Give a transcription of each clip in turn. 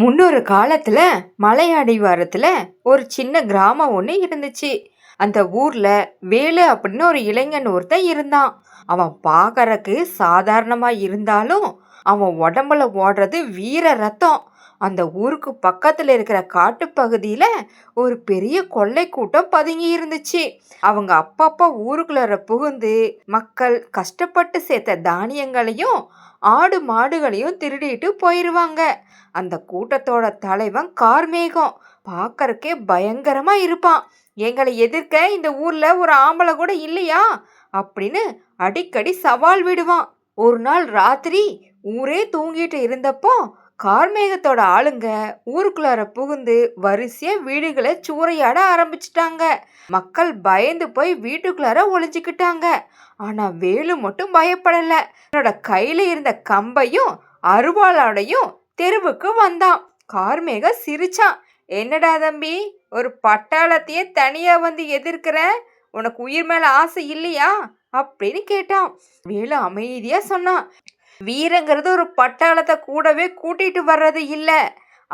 முன்னொரு காலத்துல மலை அடிவாரத்துல ஒரு சின்ன கிராமம் ஒன்று இருந்துச்சு. அந்த ஊர்ல வேலு அப்படின்னு ஒரு இளைஞன் ஒருத்தன் இருந்தான். அவன் பார்க்கறக்கு சாதாரணமா இருந்தாலும் அவன் உடம்புல ஓடுறது வீர ரத்தம். அந்த ஊருக்கு பக்கத்தில் இருக்கிற காட்டுப்பகுதியில் ஒரு பெரிய கொள்ளை கூட்டம் பதுங்கி இருந்துச்சு. அவங்க அப்பப்போ ஊருக்குள்ளார புகுந்து மக்கள் கஷ்டப்பட்டு சேர்த்த தானியங்களையும் ஆடு மாடுகளையும் திருடிட்டு போயிருவாங்க. அந்த கூட்டத்தோட தலைவன் கார்மேகம். பார்க்கறக்கே பயங்கரமாக இருப்பான். எங்களை எதிர்க்க இந்த ஊரில் ஒரு ஆம்பளை கூட இல்லையா? அப்படின்னு அடிக்கடி சவால் விடுவான். ஒரு நாள் ராத்திரி ஊரே தூங்கிட்டு இருந்தப்போ கார்மேகத்தோட ஆளுங்க ஊருக்குள்ளார புகுந்து வரிசையா வீடுகளை சூறையாட ஆரம்பிச்சிட்டாங்க. மக்கள் பயந்து போய் வீட்டுக்குள்ளார ஒளிஞ்சுக்கிட்டாங்க. ஆனா வேலு மட்டும் பயப்படல. தன்னோட கையில இருந்த கம்பையும் அருவாளோடையும் தெருவுக்கு வந்தான். கார்மேக சிரிச்சான். என்னடா தம்பி ஒரு பட்டாளத்தையே தனியா வந்து எதிர்க்கிற? உனக்கு உயிர் மேல ஆசை இல்லையா? அப்படின்னு கேட்டான். வேலு அமைதியா சொன்னான். வீரங்கிறது ஒரு பட்டாளத்தை கூடவே கூட்டிட்டு வர்றது இல்லை.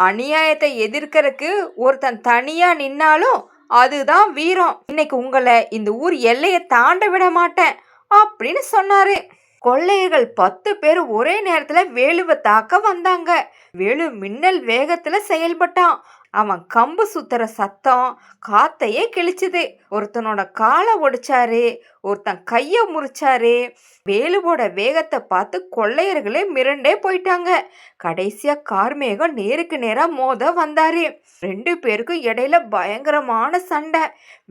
அநியாயத்தை எதிர்க்கிறதுக்கு ஒருத்தன் தனியா நின்னாலும் அதுதான் வீரம். இன்னைக்கு உங்களை இந்த ஊர் எல்லையை தாண்ட விட மாட்டேன் அப்படின்னு சொன்னாரு. கொள்ளையர்கள் பத்து பேர் ஒரே நேரத்துல வேலுவை தாக்க வந்தாங்க. வேலு மின்னல் வேகத்துல செயல்பட்டான். அவன் கம்பு சுத்துற சத்தம் காத்தையே கிழிச்சுது. ஒருத்தனோட காலை ஒடிச்சாரு ஒருத்தன் கையை முறிச்சாரு வேலுவோட வேகத்தை பார்த்து கொள்ளையர்களே மிரண்டே போயிட்டாங்க. கடைசியாக கார்மேகம் நேருக்கு நேராக மோத வந்தாரு. ரெண்டு பேருக்கும் இடையில பயங்கரமான சண்டை.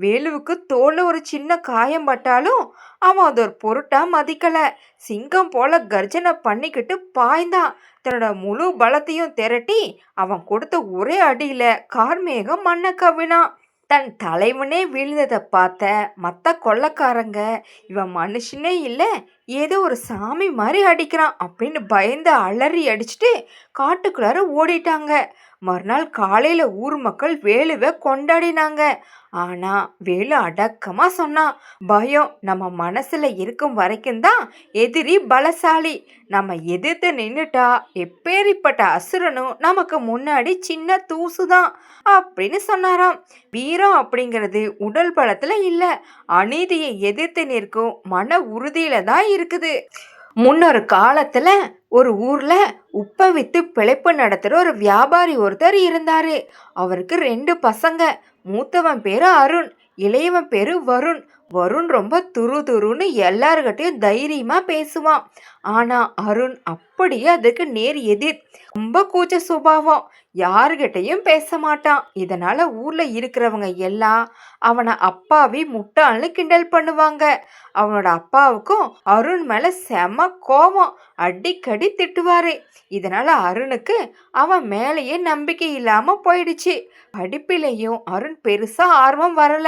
வேலுவுக்கு தோல்ல ஒரு சின்ன காயம் பட்டாலும் அவன் அது ஒரு பொருட்டாக மதிக்கலை. சிங்கம் போல கர்ஜனை பண்ணிக்கிட்டு பாய்ந்தான். தன்னோட முழு பலத்தையும் திரட்டி அவன் கொடுத்த ஒரே அடியில் கார்மேகம் மண்ணை கவினான் தன் தலைவனே விழுந்ததை பார்த்த மற்ற கொள்ளக்காரங்க இவன் மனுஷனே இல்லை ஏதோ ஒரு சாமி மாதிரி அடிக்கிறான் அப்படின்னு பயந்து அலறி அடிச்சுட்டு காட்டுக்குள்ளார ஓடிட்டாங்க. மறுநாள் காலையில் ஊர் மக்கள் வேலுவை கொண்டாடினாங்க. ஆனால் வேலு அடக்கமாக சொன்னான் பயம் நம்ம மனசில் இருக்கும் வரைக்கும் தான் எதிரி பலசாலி. நம்ம எதிர்த்து நின்றுட்டா எப்பேரிப்பட்ட அசுரனும் நமக்கு முன்னாடி சின்ன தூசு தான் அப்படின்னு சொன்னாராம். வீரம் அப்படிங்கிறது உடல் பலத்தில் இல்லை. அநீதியை எதிர்த்து நிற்கும் மன உறுதியில் தான் இருக்குது. முன்னொரு காலத்துல ஒரு ஊர்ல உப்பை வித்து பிழைப்பு நடத்துற ஒரு வியாபாரி ஒருத்தர் இருந்தாரு. அவருக்கு ரெண்டு பசங்க. மூத்தவன் பேரு அருண் இளையவன் பேரு வருண். வருண் ரொம்ப துரு துருன்னு எல்லார்கிட்டையும் தைரியமா பேசுவான். ஆனா அருண் அப்படியே அதுக்கு நேர் எதிர். ரொம்ப கூச்ச சுபாவம். யார்கிட்டையும் பேச மாட்டான். இதனால ஊர்ல இருக்கிறவங்க எல்லாம் அவனை அப்பாவி முட்டாள்னு கிண்டல் பண்ணுவாங்க. அவனோட அப்பாவுக்கும் அருண் மேல செம கோபம் அடிக்கடி திட்டுவாரு. இதனால அருணுக்கு அவன் மேலேயே நம்பிக்கை இல்லாம போயிடுச்சு. படிப்பிலையும் அருண் பெருசா ஆர்வம் வரல.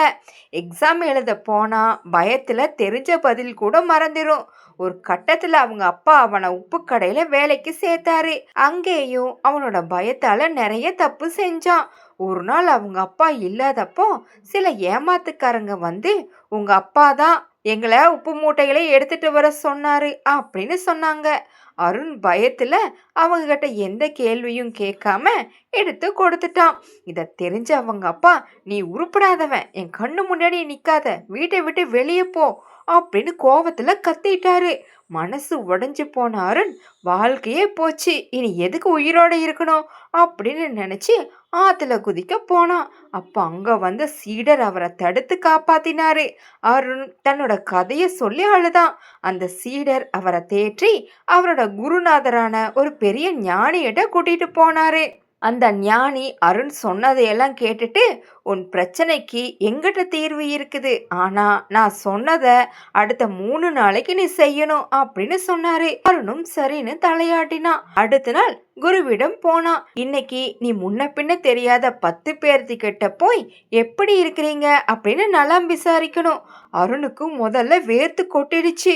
எக்ஸாம் எழுத ஆனால் பயத்தில் தெரிஞ்ச பதில் கூட மறந்துடும் ஒரு கட்டத்தில் அவங்க அப்பா அவனை உப்பு கடையில் வேலைக்கு சேர்த்தாரு. அங்கேயும் அவனோட பயத்தால் நிறைய தப்பு செஞ்சான். ஒரு நாள் அவங்க அப்பா இல்லாதப்போ சில ஏமாத்துக்காரங்க வந்து உங்கள் அப்பா தான் எங்களை உப்பு மூட்டைகளை எடுத்துகிட்டு வர சொன்னார் அப்படின்னு சொன்னாங்க. அருண் பயத்தில் அவங்கக்கிட்ட எந்த கேள்வியும் கேட்காம எடுத்து கொடுத்துட்டான். இதை தெரிஞ்ச அவங்க அப்பா நீ உருப்படாதவன் என் கண்ணு முன்னாடி நிற்காத வீட்டை விட்டு வெளியே போ அப்படின்னு கோவத்தில் கத்திட்டாரு. மனசு உடஞ்சி போன அருண் வாழ்க்கையே போச்சு இனி எதுக்கு உயிரோட இருக்கணும்? அப்படின்னு நினச்சி ஆத்துல குதிக்க போனான் அப்ப அங்க வந்த சீடர் அவரை தடுத்து காப்பாத்தினாரு. அருண் தன்னோட கதையை சொல்லி அழுதான். அந்த சீடர் அவரை தேற்றி அவரோட குருநாதரான ஒரு பெரிய ஞானியிட்ட கூட்டிட்டு போனாரு. அந்த ஞானி அருண் சொன்னதையெல்லாம் கேட்டுட்டு உன் பிரச்சனைக்கு எங்கிட்ட தீர்வு இருக்குது. ஆனா நான் சொன்னதை அடுத்த மூணு நாளைக்கு நீ செய்யணும் அப்படின்னு சொன்னாரு. அருணும் சரின்னு தலையாட்டினான் அடுத்த நாள் குருவிடம் போனா. இன்னைக்கு நீ முன்ன பின்ன தெரியாத பத்து பேர்த்து கிட்ட போய் எப்படி இருக்கிறீங்க அப்படின்னு நலம் விசாரிக்கணும். அருணுக்கு முதல்ல வேர்த்து கொட்டிடுச்சு.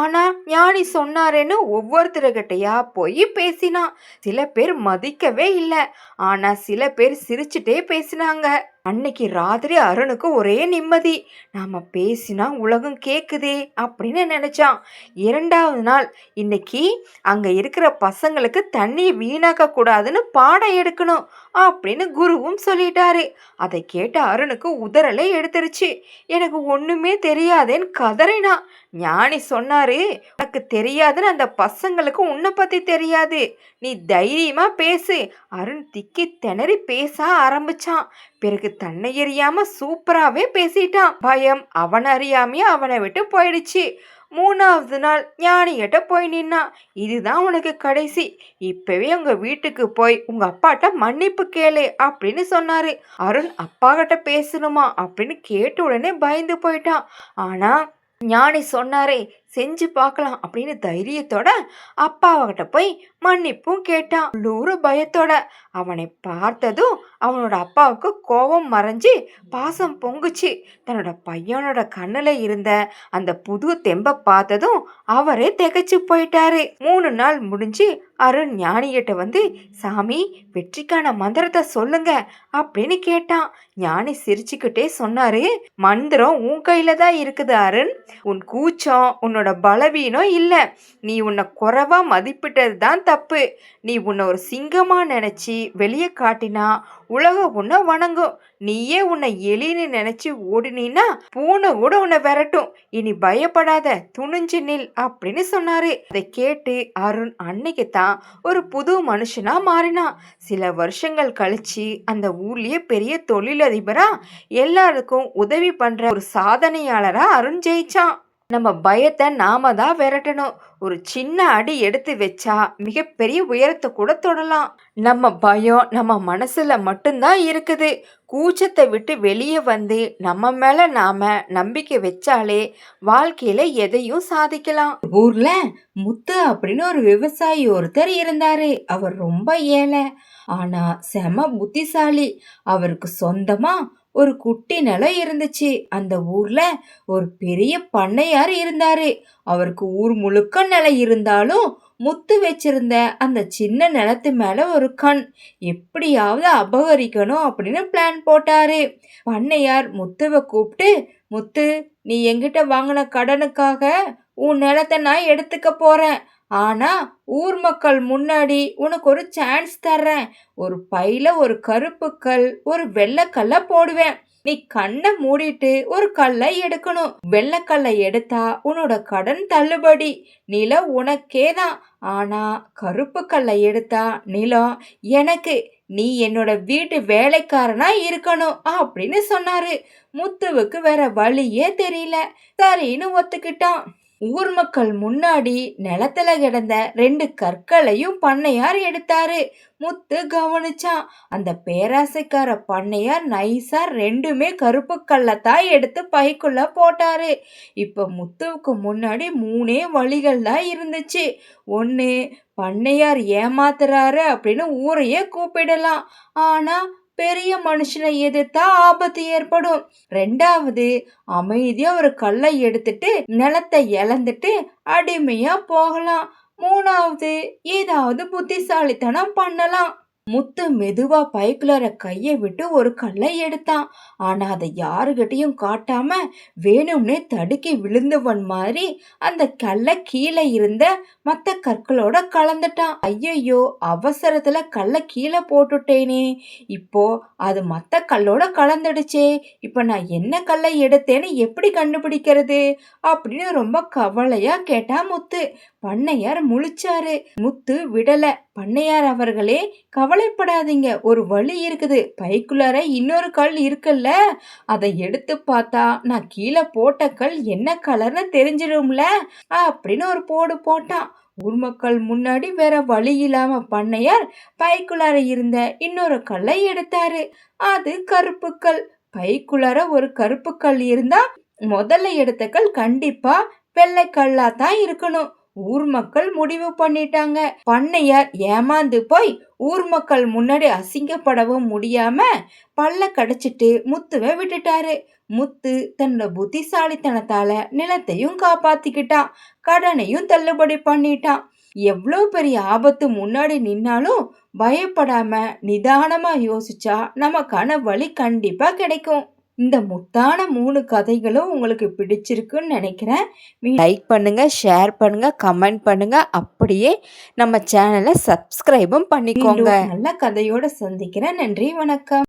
ஆனா ஞானி சொன்னாரேன்னு ஒவ்வொருத்தர்கிட்டயா போய் பேசினான் சில பேர் மதிக்கவே இல்லை. ஆனா சில பேர் சிரிச்சுட்டே பேசினாங்க. அன்னைக்கு ராத்திரி அருணுக்கு ஒரே நிம்மதி. நாம பேசினா உலகம் கேட்குதே அப்படின்னு நினைச்சான். இரண்டாவது நாள் இன்னைக்கு அங்க இருக்கிற பசங்களுக்கு தண்ணி வீணாக்க கூடாதுன்னு பாடம் எடுக்கணும் அப்படின்னு குருவும் சொல்லிட்டாரு. அதை கேட்ட அருணுக்கு உதறலை எடுத்துருச்சு. எனக்கு ஒண்ணுமே தெரியாதேன்னு கதறினா. ஞானி சொன்னாரு உனக்கு தெரியாதுன்னு அந்த பசங்களுக்கு உன்னை பத்தி தெரியாது. நீ தைரியமா பேசு. அருண் திக்கி திணறி பேச ஆரம்பிச்சான். பிறகு தன்னை எறியாம சூப்பராகவே பேசிட்டான். பயம் அவன் அறியாமையே அவனை விட்டு போயிடுச்சு. மூணாவது நாள் ஞானிகிட்ட போய் நின்னா இதுதான் உனக்கு கடைசி. இப்பவே உங்க வீட்டுக்கு போய் உங்க அப்பாட்ட மன்னிப்பு கேளு அப்படின்னு சொன்னாரு. அருண் அப்பா கிட்ட பேசணுமா? அப்படின்னு கேட்ட உடனே பயந்து போயிட்டான். ஆனா ஞானி சொன்னாரே செஞ்சு பார்க்கலாம் அப்படின்னு தைரியத்தோட அப்பாவகிட்ட போய் மன்னிப்பும் கேட்டான். உள்ளூர பயத்தோட. அவனை பார்த்ததும் அவனோட அப்பாவுக்கு கோபம் மறைஞ்சு பாசம் பொங்குச்சு. தன்னோட பையனோட கண்ணில் இருந்த அந்த புது தெம்பை பார்த்ததும் அவரே திகச்சு போயிட்டாரு. மூணு நாள் முடிஞ்சு அருண் ஞானிகிட்ட வந்து சாமி வெற்றிக்கான மந்திரத்தை சொல்லுங்க அப்படின்னு கேட்டான். ஞானி சிரிச்சுக்கிட்டே சொன்னாரு மந்திரம் உன் கையில தான் இருக்குது அருண். உன் கூச்சம் உன்னோட பலவீனம் இல்லை. நீ உன்னை குறைவாக மதிப்பிட்டது தான் தப்பு. நீ உன்னை ஒரு சிங்கமாக நினச்சி வெளியே காட்டினா உலகம் உன்னை வணங்கும். நீயே உன்னை எலின்னு நினச்சி ஓடினீன்னா பூனை கூட உன்னை விரட்டும். இனி பயப்படாத துணிஞ்சு நில் அப்படின்னு சொன்னாரு. அதை கேட்டு அருண் அன்னைக்கு தான் ஒரு புது மனுஷனா மாறினான் சில வருஷங்கள் கழிச்சு அந்த ஊர்லயே பெரிய தொழிலதிபரா எல்லாருக்கும் உதவி பண்ற ஒரு சாதனையாளரா அருண் ஜெயிச்சான். நம்ம பயத்தை நாம தான் விரட்டணும். ஒரு சின்ன அடி எடுத்து வச்சா மிகப்பெரிய உயரத்தை கூட தொடலாம். நம்ம பயம் நம்ம மனசுல மட்டும்தான் இருக்குது. கூச்சத்தை விட்டு வெளியே வந்து நம்ம மேல நாம நம்பிக்கை வச்சாலே வாழ்க்கையில எதையும் சாதிக்கலாம். ஊர்ல முத்து அப்படின்னு ஒரு விவசாயி ஒருத்தர் இருந்தாரு. அவர் ரொம்ப ஏழை. ஆனா செம புத்திசாலி. அவருக்கு சொந்தமா ஒரு குட்டி நிலம் இருந்துச்சு. அந்த ஊர்ல ஒரு பெரிய பண்ணையார் இருந்தாரு. அவருக்கு ஊர் முழுக்க நிலம் இருந்தாலும் முத்து வச்சிருந்த அந்த சின்ன நிலத்து மேல ஒரு கண். எப்படியாவது அபகரிக்கணும் அப்படின்னு பிளான் போட்டாரு. பண்ணையார் முத்துவை கூப்பிட்டு முத்து நீ எங்கிட்ட வாங்கின கடனுக்காக உன் நிலத்தை நான் எடுத்துக்க போறேன். ஆனா ஊர் மக்கள் முன்னாடி உனக்கு ஒரு சான்ஸ் தர்றேன். ஒரு பையில ஒரு கருப்பு கல் ஒரு வெள்ளைக்கல்லை போடுவேன். நீ கண்ணை மூடிட்டு ஒரு கல்லை எடுக்கணும். வெள்ளைக்கல்லை எடுத்தா உன்னோட கடன் தள்ளுபடி. நிலம் உனக்கே தான். ஆனா கருப்பு கல்லை எடுத்தா நிலம் எனக்கு. நீ என்னோட வீட்டு வேலைக்காரனா இருக்கணும் அப்படின்னு சொன்னாரு. முத்துவுக்கு வேற வழியே தெரியல. சரின்னு ஒத்துக்கிட்டான். ஊர் மக்கள் முன்னாடி நிலத்துல கிடந்த ரெண்டு கற்களையும் பண்ணையார் எடுத்தாரு. முத்து கவனிச்சான் அந்த பேராசைக்கார பண்ணையார் நைஸா ரெண்டுமே கருப்பு கல்லத்தான் எடுத்து பைக்குள்ள போட்டாரு. இப்ப முத்துவுக்கு முன்னாடி மூணே வழிகள் தான் இருந்துச்சு. ஒன்று பண்ணையார் ஏமாத்துறாரு அப்படின்னு ஊரையே கூப்பிடலாம். ஆனா பெரிய மனுஷனை எதிர்த்தா ஆபத்து ஏற்படும். ரெண்டாவது அமைதியா ஒரு கல்லை எடுத்துட்டு நிலத்தை இழந்துட்டு அடிமையா போகலாம். மூணாவது ஏதாவது புத்திசாலித்தனம் பண்ணலாம். முத்து மெதுவா பைக்குலர கையை விட்டு ஒரு கல்லை எடுத்தான். ஆனா அதை யாருகிட்டையும் காட்டாம வேணும்னே தடுக்கி விழுந்தவன் மாதிரி அந்த கல்லை கீழே இருந்த மத்த கற்களோட கலந்துட்டான். ஐயையோ அவசரத்துல கல்லை கீழே போட்டுட்டேனே. இப்போ அது மத்த கல்லோட கலந்துடுச்சே. இப்ப நான் என்ன கல்லை எடுத்தேன்னு எப்படி கண்டுபிடிக்கிறது? அப்படின்னு ரொம்ப கவலையா கேட்டா முத்து. பண்ணையார் முழிச்சாரு. முத்து விடல. பண்ணையார் அவர்களே கவலைப்படாதீங்க. ஒரு வழி இருக்குது. பைக்குள்ளார இன்னொரு கல் இருக்குல்ல? அதை எடுத்து பார்த்தா நான் கீழே போட்ட கல் என்ன கலர்னு தெரிஞ்சிடும்ல? அப்படின்னு ஒரு போடு போட்டான். ஊர் மக்கள் முன்னாடி வேற வழி இல்லாம பண்ணையார் பைக்குள்ளார இருந்த இன்னொரு கல்லை எடுத்தாரு. அது கருப்பு கல். பைக்குள்ளார ஒரு கருப்பு கல் இருந்தா முதல்ல எடுத்த கல் கண்டிப்பா வெள்ளை கல்லா தான் இருக்கணும். ஊர் மக்கள் முடிவு பண்ணிட்டாங்க. பண்ணையார் ஏமாந்து போய் ஊர் மக்கள் முன்னாடி அசிங்கப்படவும் முடியாம பல்ல கடிச்சிட்டு முத்துவை விட்டுட்டாரு. முத்து தன்னோட புத்திசாலித்தனத்தால நிலத்தையும் காப்பாத்திக்கிட்டான். கடனையும் தள்ளுபடி பண்ணிட்டான். எவ்வளோ பெரிய ஆபத்து முன்னாடி நின்னாலும் பயப்படாம நிதானமா யோசிச்சா நமக்கான வழி கண்டிப்பா கிடைக்கும். இந்த முத்தான மூணு கதைகளும் உங்களுக்கு பிடிச்சிருக்குன்னு நினைக்கிறேன். லைக் பண்ணுங்க ஷேர் பண்ணுங்க கமெண்ட் பண்ணுங்க. அப்படியே நம்ம சேனலை சப்ஸ்கிரைபும் பண்ணிக்கோங்க. நல்ல கதையோட சந்திக்கிறேன். நன்றி வணக்கம்.